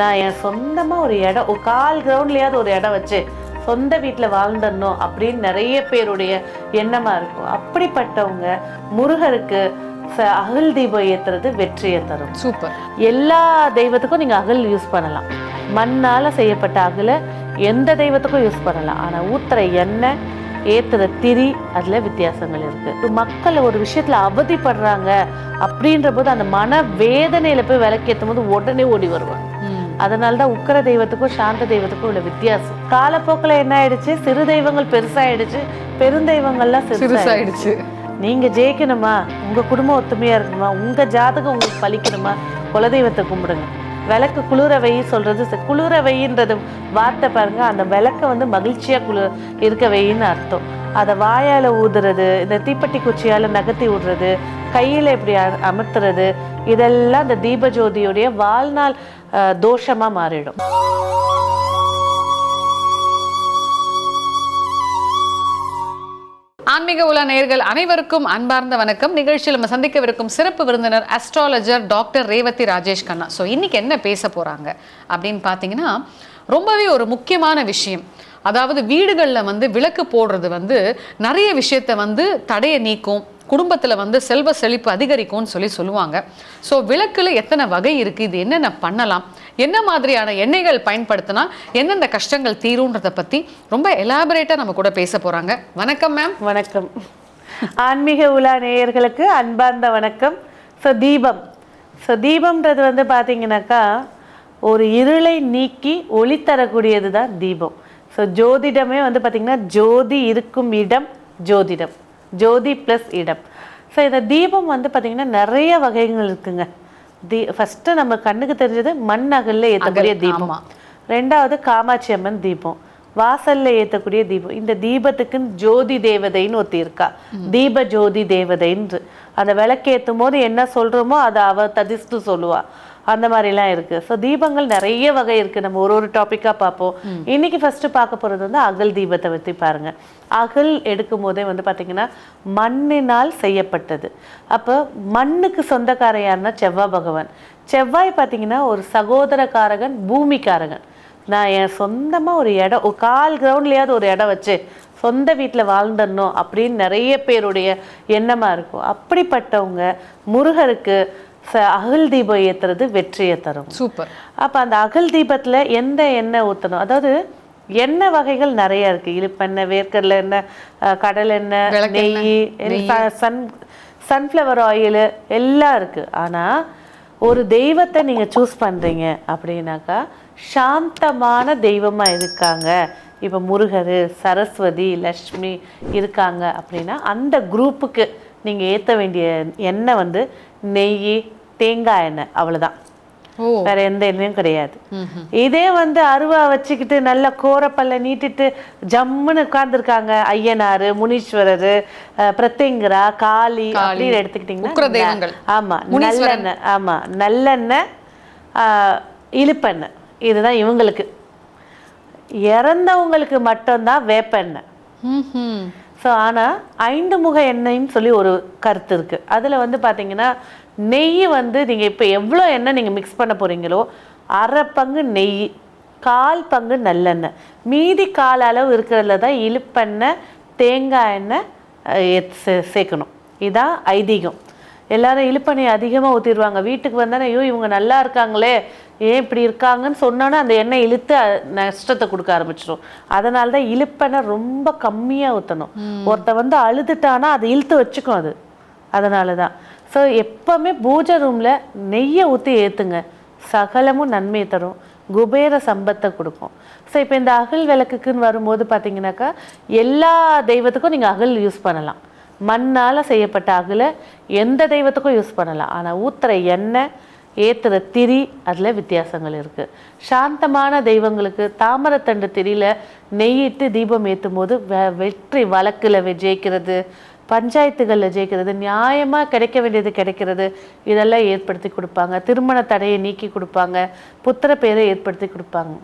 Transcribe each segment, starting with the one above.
நான் என் சொந்தமாக ஒரு இடம் ஒரு கால் கிரவுண்ட்லேயாவது ஒரு இடம் வச்சு சொந்த வீட்டில் வாழ்ந்துடணும் அப்படின்னு நிறைய பேருடைய எண்ணமாக இருக்கும். அப்படிப்பட்டவங்க முருகருக்கு அகல் தீபம் ஏத்துறது வெற்றியை தரும். சூப்பர். எல்லா தெய்வத்துக்கும் நீங்கள் அகல் யூஸ் பண்ணலாம். மண்ணால் செய்யப்பட்ட அகலை எந்த தெய்வத்துக்கும் யூஸ் பண்ணலாம். ஆனால் ஊத்துற எண்ணெய் ஏத்துற திரி அதில் வித்தியாசங்கள் இருக்குது மக்கள் ஒரு விஷயத்தில் அவதிப்படுறாங்க அப்படின்ற போது அந்த மன வேதனையில் போய் விளக்கேற்றும் போது உடனே ஓடி வருவாங்க. அதனால தான் உக்கர தெய்வத்துக்கும் சாந்த தெய்வத்துக்கும் உள்ள வித்தியாசம். காலப்போக்கில் என்ன ஆயிடுச்சு? சிறு தெய்வங்கள் பெருசாயிடுச்சு. பெருந்தெய்வங்கள்லாம் சிறுசாயிடுச்சு. நீங்க ஜெயிக்கணுமா? உங்க குடும்பம் ஒத்துமையா இருக்கணுமா? உங்க ஜாதகம் உங்களுக்கு பலிக்கணுமா? குலதெய்வத்தை கும்பிடுங்க. விளக்கு குளிர வை சொல்றது ச- குளிர வைன்றது வார்த்தை பாருங்க. அந்த விளக்க வந்து மகிழ்ச்சியா குளிர இருக்க வைன்னு அர்த்தம். அதை வாயால ஊதுறது இந்த தீப்பெட்டி குச்சியால நகர்த்தி விடுறது கையில இப்படி அமர்த்துறது இதெல்லாம் அந்த தீபஜோதியுடைய வாழ்நாள் தோஷமாக மாறிடும் ஆன்மீக உலா நேர்கள் அனைவருக்கும் அன்பார்ந்த வணக்கம் நிகழ்ச்சியில் நம்ம சந்திக்கவிருக்கும் சிறப்பு விருந்தினர் astrologer doctor Revathi Rajesh Kanna so இன்னைக்கு என்ன பேச போகிறாங்க அப்படின்னு பார்த்தீங்கன்னா ரொம்பவே ஒரு முக்கியமான விஷயம் அதாவது வீடுகளில் வந்து விளக்கு போடுறது வந்து நிறைய விஷயத்தை வந்து தடையை நீக்கும் குடும்பத்தில் வந்து செல்வ செழிப்பு அதிகரிக்கும்னு சொல்லி சொல்லுவாங்க. ஸோ விளக்கில் எத்தனை வகை இருக்குது இது என்னென்ன பண்ணலாம்? என்ன மாதிரியான எண்ணெய்கள் பயன்படுத்தினா எந்தெந்த கஷ்டங்கள் தீரும்ன்றதை பற்றி ரொம்ப எலாபரேட்டாக நம்ம கூட பேச போகிறாங்க வணக்கம் மேம் வணக்கம். ஆன்மீக உலா நேயர்களுக்கு அன்பார்ந்த வணக்கம். ஸோ தீபம். ஸோ தீபம்ன்றது வந்து பார்த்தீங்கன்னாக்கா ஒரு இருளை நீக்கி ஒளி தரக்கூடியது தான் தீபம். ஸோ ஜோதிடமே வந்து பார்த்திங்கன்னா ஜோதி இருக்கும் இடம் ஜோதிடம். ஜோதி ப்ளஸ் இடம். ஸோ இந்த தீபம் வந்து பார்த்திங்கன்னா நிறைய வகைகள் இருக்குங்க. தீ ஃபஸ்ட்டு நம்ம கண்ணுக்கு தெரிஞ்சது மண் அகல்ல ஏற்றக்கூடிய தீபம். ரெண்டாவது காமாட்சி அம்மன் தீபம். வாசல்ல ஏத்தக்கூடிய தீபம். இந்த தீபத்துக்குன்னு ஜோதி தேவதைன்னு ஒருத்தி இருக்கா. தீப ஜோதி தேவதைன்னு அந்த விளக்கேத்தும் போது என்ன சொல்றோமோ அதை அவ ததிஸ்து சொல்லுவா. அந்த மாதிரிலாம் இருக்கு. ஸோ தீபங்கள் நிறைய வகை இருக்கு. நம்ம ஒரு ஒரு டாப்பிக்காக பார்ப்போம். இன்னைக்கு ஃபர்ஸ்ட் பார்க்க போறது வந்து அகல் தீபத்தை பற்றி பாருங்க. அகல் எடுக்கும் போதே வந்து பார்த்தீங்கன்னா மண்ணினால் செய்யப்பட்டது. அப்போ மண்ணுக்கு சொந்தக்காரன் யாருன்னா செவ்வாய் பகவான். செவ்வாய் பார்த்தீங்கன்னா ஒரு சகோதரக்காரகன் பூமிக்காரகன். நான் என் சொந்தமாக ஒரு இடம் ஒரு கால் கிரவுண்ட்லேயாவது ஒரு இடம் வச்சு சொந்த வீட்டில் வாழ்ந்துடணும் அப்படின்னு நிறைய பேருடைய எண்ணமாக இருக்கும். அப்படிப்பட்டவங்க முருகருக்கு அகல் தீபம் ஏற்றுறது வெற்றியை தரும். சூப்பர். அப்போ அந்த அகல் தீபத்தில் எந்த எண்ணெய் ஊற்றணும் அதாவது எண்ணெய் வகைகள் நிறைய இருக்கு. இழுப்பெண்ணெய் வேர்க்கடலை எண்ணெய் கடல் எண்ணெய் நெய் சன் சன்ஃப்ளவர் ஆயில் எல்லாம் இருக்கு. ஆனா ஒரு தெய்வத்தை நீங்க சூஸ் பண்றீங்க அப்படின்னாக்கா சாந்தமான தெய்வமா இருக்காங்க. இப்போ முருகர் சரஸ்வதி லக்ஷ்மி இருக்காங்க அப்படின்னா அந்த குரூப்புக்கு நீங்க ஏத்த வேண்டிய எண்ணெய் வந்து நெய் தேங்காய் எண்ணெய் அவ்வளவுதான். ஓ. வேற எந்த எண்ணெயும் கிடையாது. இதே வந்து அருவா வச்சுக்கிட்டு நல்ல கோரப்பல்ல நீட்டிட்டு ஜம்முன்னு உட்கார்ந்துருக்காங்க ஐயனாரு முனீஸ்வரர் அஹ், பிரத்யங்கரா காளி அப்படின்னு எடுத்துக்கிட்டீங்கன்னா. ஆமா நல்லெண்ணெய் ஆமா நல்லெண்ணெய் ஆஹ், இழுப்பெண்ணெய் இதுதான் இவங்களுக்கு. இறந்தவங்களுக்கு மட்டும்தான் வேப்பெண்ணெய். ஸோ ஆனால் ஐந்து முக எண்ணெய்னு சொல்லி ஒரு கருத்து இருக்குது அதில் வந்து பார்த்தீங்கன்னா நெய் வந்து நீங்கள் இப்போ எவ்வளோ எண்ணெய் நீங்கள் மிக்ஸ் பண்ண போகிறீங்களோ அரை பங்கு நெய் கால் பங்கு நல்லெண்ணெய். மீதி கால் அளவு இருக்கிறதுல தான் இழுப்பெண்ணெய் தேங்காய் எண்ணெய் சே- சேர்க்கணும். இதுதான் ஐதீகம். எல்லாரும் இழுப்பெண்ணெய் அதிகமாக ஊற்றிடுவாங்க வீட்டுக்கு வந்தானே ஐயோ இவங்க நல்லா இருக்காங்களே ஏன் இப்படி இருக்காங்கன்னு சொன்னோன்னே அந்த எண்ணெய் இழுத்து நஷ்டத்தை கொடுக்க ஆரம்பிச்சிடும் அதனால தான் இழுப்பெண்ணெய் ரொம்ப கம்மியாக ஊற்றணும் ஒருத்த வந்து அழுதுட்டானா அதை இழுத்து வச்சுக்கும் அது. அதனால தான் ஸோ எப்போவுமே பூஜை ரூமில் நெய்யை ஊற்றி ஏற்றுங்க சகலமும் நன்மை தரும். குபேர சம்பத்தை கொடுக்கும். ஸோ இப்போ இந்த அகல் விளக்குக்குன்னு வரும்போது பார்த்தீங்கன்னாக்கா எல்லா தெய்வத்துக்கும் நீங்கள் அகல் யூஸ் பண்ணலாம். மண்ணால் செய்யப்பட்ட அகலை எந்த தெய்வத்துக்கும் யூஸ் பண்ணலாம். ஆனால் ஊத்துற எண்ணெய் ஏற்றுற திரி அதில் வித்தியாசங்கள் இருக்குது சாந்தமான தெய்வங்களுக்கு தாமரத்தண்டு திரியில் நெய்யிட்டு தீபம் ஏற்றும் போது வெ வெற்றி வழக்கில் ஜெயிக்கிறது. பஞ்சாயத்துகளில் ஜெயிக்கிறது. நியாயமாக கிடைக்க வேண்டியது கிடைக்கிறது. இதெல்லாம் ஏற்படுத்தி கொடுப்பாங்க. திருமண தடையை நீக்கி கொடுப்பாங்க. புத்திர பேரை ஏற்படுத்தி கொடுப்பாங்க.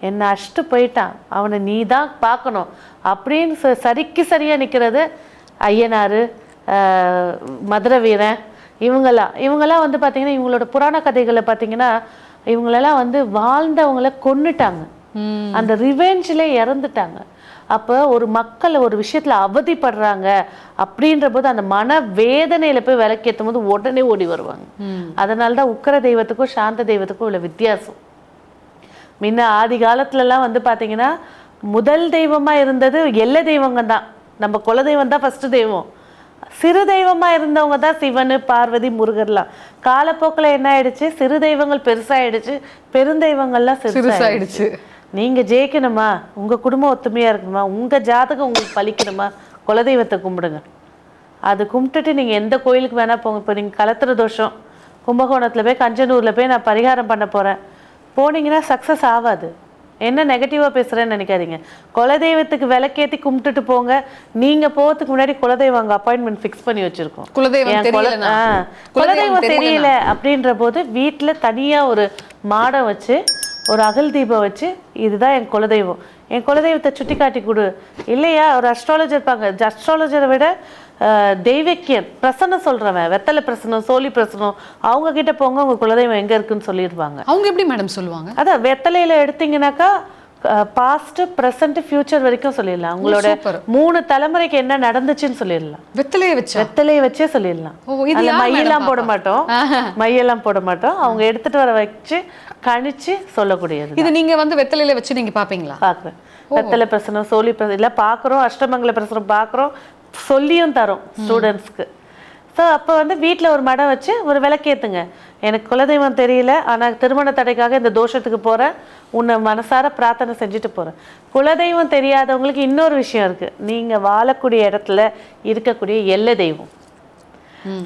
என்னை அஷ்டு போயிட்டான். அவனை நீ தான் பார்க்கணும். அப்படின்னு ச- சரிக்கு சரியாக நிற்கிறது ஐயனார் மதுரை வீரன் இவங்கெல்லாம் இவங்கெல்லாம் வந்து பார்த்தீங்கன்னா இவங்களோட புராண கதைகளை பார்த்தீங்கன்னா இவங்களெல்லாம் வந்து வாழ்ந்தவங்கள கொன்னுட்டாங்க. அந்த ரிவெஞ்சில் இறந்துட்டாங்க. அப்போ ஒரு மக்கள் ஒரு விஷயத்துல அவதிப்படுறாங்க அப்படின்ற போது அந்த மன வேதனையில போய் விளக்கேற்றும் போது உடனே ஓடி வருவாங்க. அதனால தான் உக்கர தெய்வத்துக்கும் சாந்த தெய்வத்துக்கும் உள்ள வித்தியாசம். முன்ன ஆதி காலத்துலலாம் வந்து பார்த்தீங்கன்னா முதல் தெய்வமா இருந்தது எல்லை தெய்வங்க தான் நம்ம குலதெய்வம் தான் ஃபர்ஸ்ட் தெய்வம். சிறு தெய்வமா இருந்தவங்க தான் சிவன் பார்வதி முருகர்லாம். காலப்போக்கில் என்ன ஆயிடுச்சு? சிறு தெய்வங்கள் பெருசாயிடுச்சு. பெருந்தெய்வங்கள்லாம் சிறுசாயிடுச்சு. சிறுசாயிடுச்சு. நீங்க ஜெயிக்கணுமா? உங்க குடும்பம் ஒத்துமையா இருக்கணுமா? உங்க ஜாதகம் உங்களுக்கு பலிக்கணுமா? குலதெய்வத்தை கும்பிடுங்க. அது கும்பிட்டுட்டு நீங்க எந்த கோயிலுக்கு வேணா போங்க. இப்போ நீங்க கலத்திர தோஷம். கும்பகோணத்துல போய் கஞ்சனூர்ல போய் நான் பரிகாரம் பண்ண போறேன். போனீங்கன்னா சக்ஸஸ் ஆகாது. என்ன நெகட்டிவா பேசுறேன்னு நினைக்காதீங்க. குலதெய்வத்துக்கு விளக்கேத்தி கும்பிட்டுட்டு போங்க. நீங்க போறதுக்கு முன்னாடி குலதெய்வம் அங்க அப்பாயின்மெண்ட் ஃபிக்ஸ் பண்ணி வச்சிருக்கோம். குலதெய்வம் குலதெய்வம் தெரியல அப்படின்ற போது வீட்டில் தனியாக ஒரு மாடம் வச்சு ஒரு அகல் தீபம் வச்சு இதுதான் என் குலதெய்வம். என் குலதெய்வத்தை சுட்டி காட்டி கொடு. இல்லையா? ஒரு அஸ்ட்ராலஜர் இருப்பாங்க அஸ்ட்ராலஜரை விட தெய்வக்கியன் பிரசன்னம் சொல்றவன் வெத்தலை பிரசனம் சோழி பிரசனம் அவங்க கிட்ட போங்க உங்க குலதெய்வம் எங்க இருக்குன்னு சொல்லிடுவாங்க. அவங்க எப்படி மேடம் சொல்லுவாங்க? அதான் வெத்தலையில எடுத்தீங்கன்னாக்கா பாஸ்ட் ப்ரெசன்ட் ஃபியூச்சர் வரைக்கும் சொல்லிடலாம். உங்களோட மூணு தலைமுறைக்கு என்ன நடந்துச்சுன்னு சொல்லிடலாம். வெத்தலையை வச்சா? வெத்தலையை வச்சே சொல்லிடலாம். மையெல்லாம் போட? மாட்டோம். மையெல்லாம் போட மாட்டோம். அவங்க எடுத்துட்டு வர வச்சு கணிச்சு சொல்லக்கூடியது இது நீங்க வந்து வெத்தலையில வச்சு நீங்க பாப்பீங்களா? பார்க்குறேன் வெத்தலை பிரசனம் சோழி பிரசனம் இல்லை பார்க்குறோம் அஷ்டமங்கல பிரசனம் பார்க்குறோம் சொல்லியும் தரோம் ஸ்டூடெண்ட்ஸ்க்கு ஸோ அப்போ வந்து வீட்டில் ஒரு மடம் வச்சு ஒரு விளக்கேத்துங்க. எனக்கு குலதெய்வம் தெரியல ஆனால் திருமண தடைக்காக இந்த தோஷத்துக்கு போகிறேன் உன்னை மனசார பிரார்த்தனை செஞ்சுட்டு போகிறேன் குலதெய்வம் தெரியாதவங்களுக்கு இன்னொரு விஷயம் இருக்குது நீங்கள் வாழக்கூடிய இடத்துல இருக்கக்கூடிய எல்லை தெய்வம்.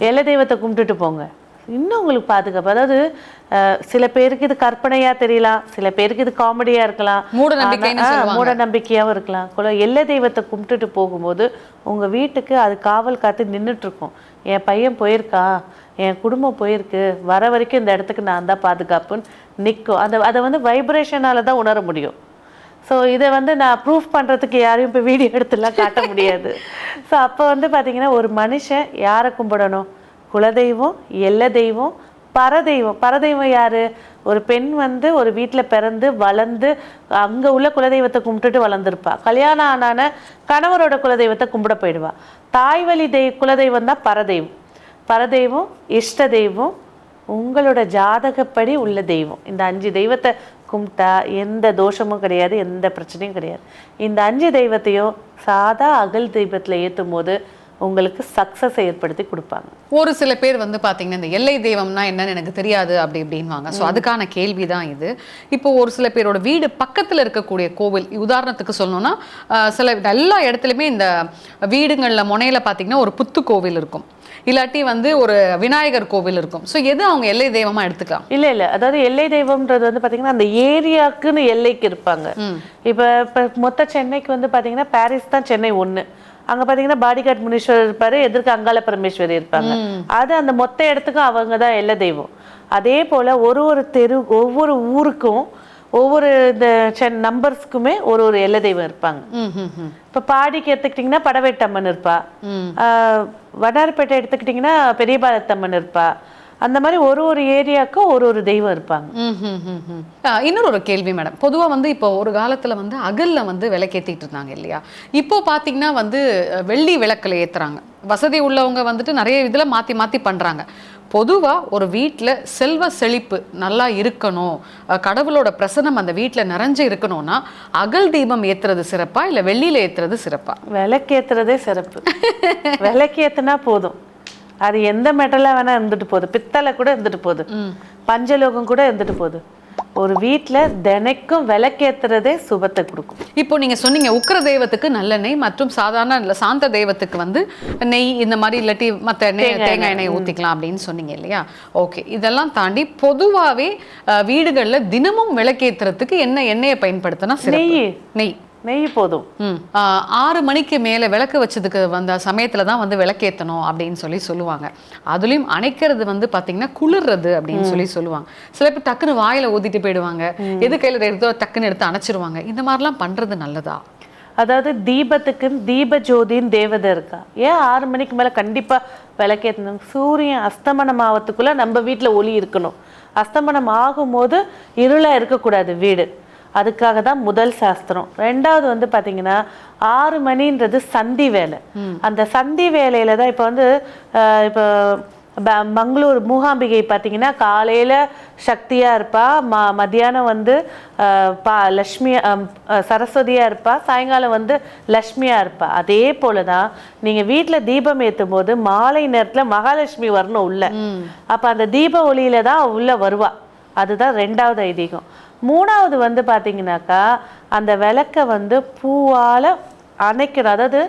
எல்லை தெய்வத்தை கும்பிட்டுட்டு போங்க. இன்னும் உங்களுக்கு பாதுகாப்பு. அதாவது சில பேருக்கு இது கற்பனையா தெரியலாம் சில பேருக்கு இது காமெடியா இருக்கலாம். மூட நம்பிக்கையாவும் இருக்கலாம். குல எல்லை தெய்வத்தை கும்பிட்டுட்டு போகும்போது உங்க வீட்டுக்கு அது காவல் காத்து நின்னுட்டு இருக்கும் என் பையன் போயிருக்கா என் குடும்பம் போயிருக்கு வர வரைக்கும் இந்த இடத்துக்கு நான் தான் பாதுகாப்புன்னு நிற்கும் அந்த அதை வந்து வைப்ரேஷனால தான் உணர முடியும். ஸோ இதை வந்து நான் ப்ரூஃப் பண்ணுறதுக்கு யாரையும் இப்போ வீடியோ எடுத்துலாம் காட்ட முடியாது. ஸோ அப்போ வந்து பார்த்தீங்கன்னா ஒரு மனுஷன் யாரை கும்பிடணும்? குலதெய்வம் எல்ல தெய்வம் பரதெய்வம். பரதெய்வம் யார்? ஒரு பெண் வந்து ஒரு வீட்டில் பிறந்து வளர்ந்து அங்கே உள்ள குலதெய்வத்தை கும்பிட்டுட்டு வளர்ந்துருப்பா. கல்யாணம் ஆனான கணவரோட குலதெய்வத்தை கும்பிட போயிடுவா. தாய்வழி தெய் குலதெய்வம் தான் பரதெய்வம். பரதெய்வம் இஷ்ட தெய்வம் உங்களோட ஜாதகப்படி உள்ள தெய்வம். இந்த அஞ்சு தெய்வத்தை கும்பிட்டா எந்த தோஷமும் கிடையாது எந்த பிரச்சனையும் கிடையாது. இந்த அஞ்சு தெய்வத்தையும் சாதா அகல் தெய்வத்தில் ஏற்றும் போது உங்களுக்கு சக்ஸஸ் ஏற்படுத்தி கொடுப்பாங்க. ஒரு சில பேர் வந்து பாத்தீங்கன்னா இந்த எல்லை தெய்வம்னா என்னன்னு எனக்கு தெரியாது அப்படி இப்படின்வாங்க ஸோ அதுக்கான கேள்வி தான் இது. இப்போ ஒரு சில பேரோட வீடு பக்கத்துல இருக்கக்கூடிய கோவில் உதாரணத்துக்கு சொல்லணும்னா சில எல்லா இடத்துலையுமே இந்த வீடுங்கள்ல முனையில பாத்தீங்கன்னா ஒரு புத்து கோவில் இருக்கும். இல்லாட்டி வந்து ஒரு விநாயகர் கோவில் இருக்கும். ஸோ எது அவங்க எல்லை தெய்வமா எடுத்துக்கலாம்? இல்ல இல்ல. அதாவது எல்லை தெய்வம்ன்றது வந்து பாத்தீங்கன்னா அந்த ஏரியாக்குன்னு எல்லைக்கு இருப்பாங்க. இப்ப இப்ப மொத்த சென்னைக்கு வந்து பாத்தீங்கன்னா பாரிஸ் தான் சென்னை ஒண்ணு. அங்க பாத்தீங்கன்னா பாடிகார்ட் முனீஸ்வரர் இருப்பாரு எதிர்க்க அங்காள பரமேஸ்வரி இருப்பாங்க. அது அந்த மொத்த இடத்துக்கும் அவங்க தான் எல்லை தெய்வம். அதே போல ஒரு ஒரு தெரு ஒவ்வொரு ஊருக்கும் ஒவ்வொரு இந்த சென் நம்பர்ஸ்க்குமே ஒரு ஒரு எல்லை தெய்வம் இருப்பாங்க. இப்ப பாடிக்கு எடுத்துக்கிட்டிங்கன்னா படவேட்டம்மன் இருப்பா. வண்ணாரப்பேட்டை எடுத்துக்கிட்டிங்கன்னா பெரியபாலத்தம்மன் இருப்பா. அந்த மாதிரி ஒரு ஒரு ஏரியாவுக்கும் ஒரு ஒரு தெய்வம் இருப்பாங்க. இன்னொரு ஒரு கேள்வி மேடம். பொதுவா வந்து இப்போ ஒரு காலத்துல வந்து அகல்ல வந்து விளக்கேத்திட்டு இருந்தாங்க இல்லையா? இப்போ பாத்தீங்கன்னா வந்து வெள்ளி விளக்குல ஏத்துறாங்க. வசதி உள்ளவங்க வந்துட்டு நிறைய இதுல மாத்தி மாத்தி பண்றாங்க. பொதுவா ஒரு வீட்ல செல்வ செழிப்பு நல்லா இருக்கணும். கடவுளோட பிரசனம் அந்த வீட்ல நிறைஞ்சு இருக்கணும்னா அகல் தீபம் ஏத்துறது சிறப்பா இல்ல வெள்ளியில ஏத்துறது சிறப்பா? விளக்கேத்துறதே சிறப்பு. விளக்கேத்துனா போதும். அது எந்த மெட்டலா வேணா இருந்துட்டு போகுது. பித்தளை கூட இருந்துட்டு போகுது. பஞ்சலோகம் கூட இருந்துட்டு போகுது. ஒரு வீட்ல தினைக்கும் விளக்கேத்துறதே சுபத்தை கொடுக்கும். இப்போ நீங்க சொன்னீங்க உக்கிர தெய்வத்துக்கு நல்லெண்ணெய் மற்றும் சாதாரண இல்ல சாந்த தெய்வத்துக்கு வந்து நெய் இந்த மாதிரி இல்லாட்டி மத்த நெய் தேங்காய் எண்ணெய். ஊத்திக்கலாம் அப்படின்னு சொன்னீங்க இல்லையா? ஓகே. இதெல்லாம் தாண்டி பொதுவாவே அஹ், வீடுகள்ல தினமும் விளக்கேத்துறதுக்கு என்ன எண்ணெயை பயன்படுத்தினா நெய். நெய். நெய் போதும். ஆறு மணிக்கு மேலே விளக்கு வச்சதுக்கு வந்த சமயத்துல தான் வந்து விளக்கேத்தணும் அப்படின்னு சொல்லி சொல்லுவாங்க. அதுலயும் அணைக்கிறது வந்து பாத்தீங்கன்னா குளிர்றது அப்படின்னு சொல்லி சொல்லுவாங்க. சில பேர் டக்குன்னு வாயில ஊதிட்டு போயிடுவாங்க. எது கையில எடுத்தோ டக்குன்னு எடுத்து அணைச்சிருவாங்க. இந்த மாதிரிலாம் பண்றது நல்லதா? அதாவது தீபத்துக்குன்னு தீப ஜோதின்னு தேவதை இருக்கா? ஏன் ஆறு மணிக்கு மேல கண்டிப்பா விளக்கேற்றணும் சூரியன் அஸ்தமனம் ஆவத்துக்குள்ள நம்ம வீட்ல ஒளி இருக்கணும். அஸ்தமனம் ஆகும்போது இருளாக இருக்கக்கூடாது வீடு. அதுக்காக தான் முதல் சாஸ்திரம். ரெண்டாவது வந்து பார்த்தீங்கன்னா ஆறு மணின்றது சந்தி வேலை. அந்த சந்தி வேலையில தான் இப்போ வந்து இப்போ மங்களூர் மூகாம்பிகை பார்த்தீங்கன்னா காலையில் சக்தியாக இருப்பா ம மத்தியானம் வந்து பா லக்ஷ்மி சரஸ்வதியாக இருப்பா சாயங்காலம் வந்து லக்ஷ்மியாக இருப்பா. அதே போல தான் நீங்கள் வீட்டில் தீபம் ஏற்றும் போது மாலை நேரத்தில் மகாலட்சுமி வரணும் உள்ள. அப்போ அந்த தீப ஒளியில தான் உள்ள வருவா. அதுதான் ரெண்டாவது ஐதீகம். மூணாவது வந்து பார்த்தீங்கன்னாக்கா அந்த விளக்கை வந்து பூவால் அணைக்கிற அதாவது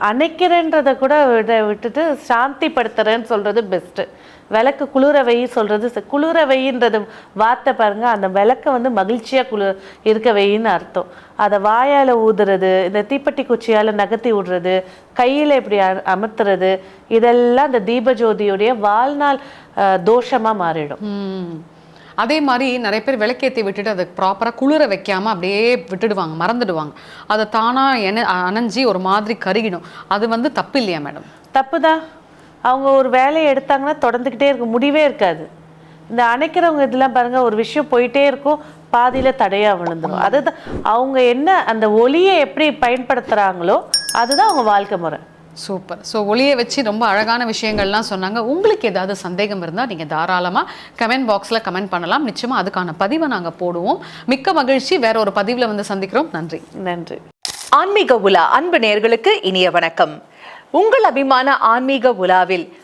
அணைக்கிறேன்றதை கூட விட விட்டுட்டு சாந்திப்படுத்துறேன்னு சொல்கிறது பெஸ்ட்டு விளக்கு குளிர வை சொல்கிறது குளிர வைன்றது வார்த்தை பாருங்கள் அந்த விளக்கை வந்து மகிழ்ச்சியாக குளு இருக்க வைன்னு அர்த்தம். அதை வாயால் ஊதுறது இந்த தீப்பெட்டி குச்சியால் நகர்த்தி விடுறது கையில் இப்படி அ- அமர்த்துறது இதெல்லாம் அந்த தீபஜோதியுடைய வாழ்நாள் தோஷமாக மாறிடும். அதே மாதிரி நிறைய பேர் விளக்கேற்றி விட்டுட்டு அதை ப்ராப்பராக குளிர வைக்காமல் அப்படியே விட்டுடுவாங்க மறந்துடுவாங்க. அதை தானாக என அணைஞ்சி ஒரு மாதிரி கருகிடும். அது வந்து தப்பு இல்லையா மேடம்? தப்புதான் அவங்க ஒரு வேலையை எடுத்தாங்கன்னா தொடர்ந்துக்கிட்டே இருக்கும் முடிவே இருக்காது. இந்த அணைக்கிறவங்க இதெல்லாம் பாருங்கள் ஒரு விஷயம் போயிட்டே இருக்கும் பாதியில் தடையாக விழுந்துரும். அதுதான் அவங்க என்ன அந்த ஒளியை எப்படி பயன்படுத்துகிறாங்களோ அதுதான் அவங்க வாழ்க்கை முறை. சூப்பர் ஸோ ஒளியை வச்சு ரொம்ப அழகான விஷயங்கள்லாம் சொன்னாங்க. உங்களுக்கு ஏதாவது சந்தேகம் இருந்தால் நீங்கள் தாராளமாக கமெண்ட் பாக்ஸில் கமெண்ட் பண்ணலாம். நிச்சயமாக அதுக்கான பதிவை நாங்கள் போடுவோம். மிக்க மகிழ்ச்சி. வேற ஒரு பதிவில் வந்து சந்திக்கிறோம். நன்றி. நன்றி. ஆன்மீக உலா அன்பு நேர்களுக்கு இனிய வணக்கம். உங்கள் அபிமான ஆன்மீக உலாவில்